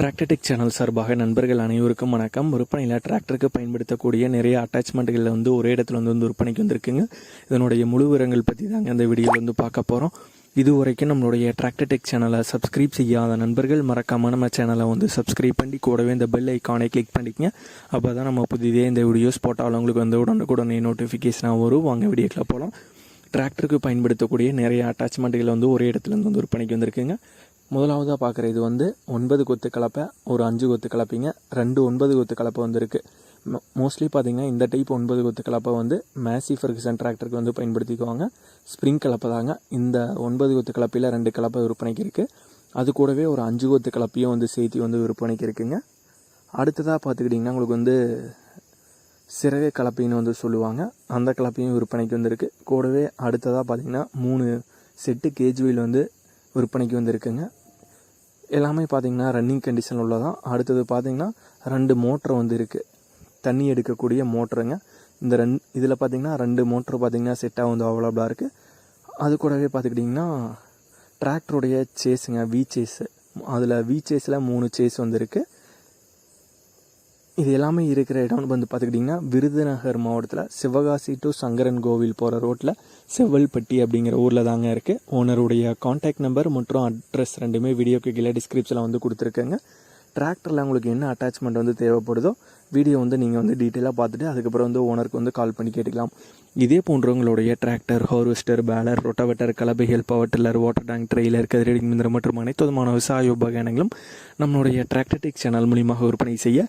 Tractor Tech channel சார்பாக நண்பர்கள் அனைவருக்கும் வணக்கம். விற்பனையில் டிராக்டருக்கு பயன்படுத்தக்கூடிய நிறைய அட்டாச்மெண்ட்டுகளில் வந்து ஒரே இடத்துல வந்து வந்து விற்பனைக்கு வந்திருக்குங்க. இதனுடைய முழு விவரங்கள் பற்றி தாங்க இந்த வீடியோவில் வந்து பார்க்க போகிறோம் இது வரைக்கும் நம்மளுடைய டிராக்டர்டெக் சேனலை சப்ஸ்கிரைப் செய்யாத நண்பர்கள் மறக்காம நம்ம சேனலை வந்து சப்ஸ்கிரைப் பண்ணி கூடவே இந்த பெல் ஐக்கானை கிளிக் பண்ணிக்கங்க. அப்போ தான் நம்ம புதிதே இந்த வீடியோஸ் போட்டாலும் உங்களுக்கு வந்து உடனுக்குடனே நோட்டிஃபிகேஷனாக வரும். வாங்க வீடியோக்கில் போகலாம் டிராக்டருக்கு பயன்படுத்தக்கூடிய நிறைய அட்டாச்மெண்ட்டுகள் வந்து ஒரே இடத்துல இருந்து வந்து விற்பனைக்கு வந்திருக்குங்க. முதலாவதாக பார்க்குற இது வந்து ஒன்பது கொத்து கலப்பை ஒரு அஞ்சு கொத்து கலப்பைங்க ரெண்டு ஒன்பது கொத்து கலப்பை வந்துருக்கு. மோஸ்ட்லி பார்த்தீங்கன்னா இந்த டைப் ஒன்பது கொத்து கலப்பை வந்து மேசி ஃபர்கசன் டிராக்டருக்கு வந்து பயன்படுத்திக்குவாங்க. ஸ்ப்ரிங் கலப்பை தாங்க. இந்த ஒன்பது கொத்து கலப்பையில் ரெண்டு கலப்பை விற்பனைக்கு இருக்குது அது கூடவே ஒரு அஞ்சு கொத்து கலப்பையும் வந்து சேர்த்து வந்து விற்பனைக்கு இருக்குங்க. அடுத்ததாக பார்த்துக்கிட்டிங்கன்னா உங்களுக்கு வந்து சிறகு கலப்பைன்னு வந்து சொல்லுவாங்க. அந்த கலப்பையும் விற்பனைக்கு வந்திருக்கு. கூடவே அடுத்ததாக பார்த்தீங்கன்னா மூணு செட்டு கேஜ் வீல் வந்து விற்பனைக்கு வந்திருக்குங்க. எல்லாமே பார்த்தீங்கன்னா ரன்னிங் கண்டிஷன் உள்ளதான். அடுத்தது பார்த்திங்கன்னா ரெண்டு மோட்ரு வந்து இருக்குது தண்ணி எடுக்கக்கூடிய மோட்ருங்க இந்த ரெண் இதில் பார்த்தீங்கன்னா ரெண்டு மோட்ரு பார்த்திங்கன்னா செட்டாக வந்து அவைலபிளாக இருக்குது அது கூடவே பார்த்துக்கிட்டிங்கன்னா டிராக்டருடைய சேஸுங்க வி சேஸு அதில் வி சேஸில் மூணு சேஸ் வந்துருக்கு இது எல்லாமே இருக்கிற இடம் வந்து பார்த்துக்கிட்டிங்கன்னா விருதுநகர் மாவட்டத்தில் சிவகாசி டு சங்கரன் கோவில் போகிற ரோட்டில் செவ்வல்பட்டி அப்படிங்கிற ஊரில் தாங்க இருக்குது ஓனருடைய காண்டாக்ட் நம்பர் மற்றும் அட்ரஸ் ரெண்டுமே வீடியோக்கு கீழே டிஸ்கிரிப்ஷனில் வந்து கொடுத்துருக்கேங்க. டிராக்டரில் உங்களுக்கு என்ன அட்டாச்மெண்ட் வந்து தேவைப்படுதோ வீடியோ வந்து நீங்கள் வந்து டீட்டெயிலாக பார்த்துட்டு அதுக்கப்புறம் வந்து ஓனருக்கு வந்து கால் பண்ணி கேட்டுக்கலாம். இதே போன்றவங்களுடைய tractor harvester baler rotavator கலபைகள் power tiller water tank trailer கதிரடி மிந்திரம் மற்றும் அனைத்து விதமான விவசாய உபகரணங்களும் நம்மளுடைய டிராக்டர்டெக் சேனல் மூலியமாக விற்பனை செய்ய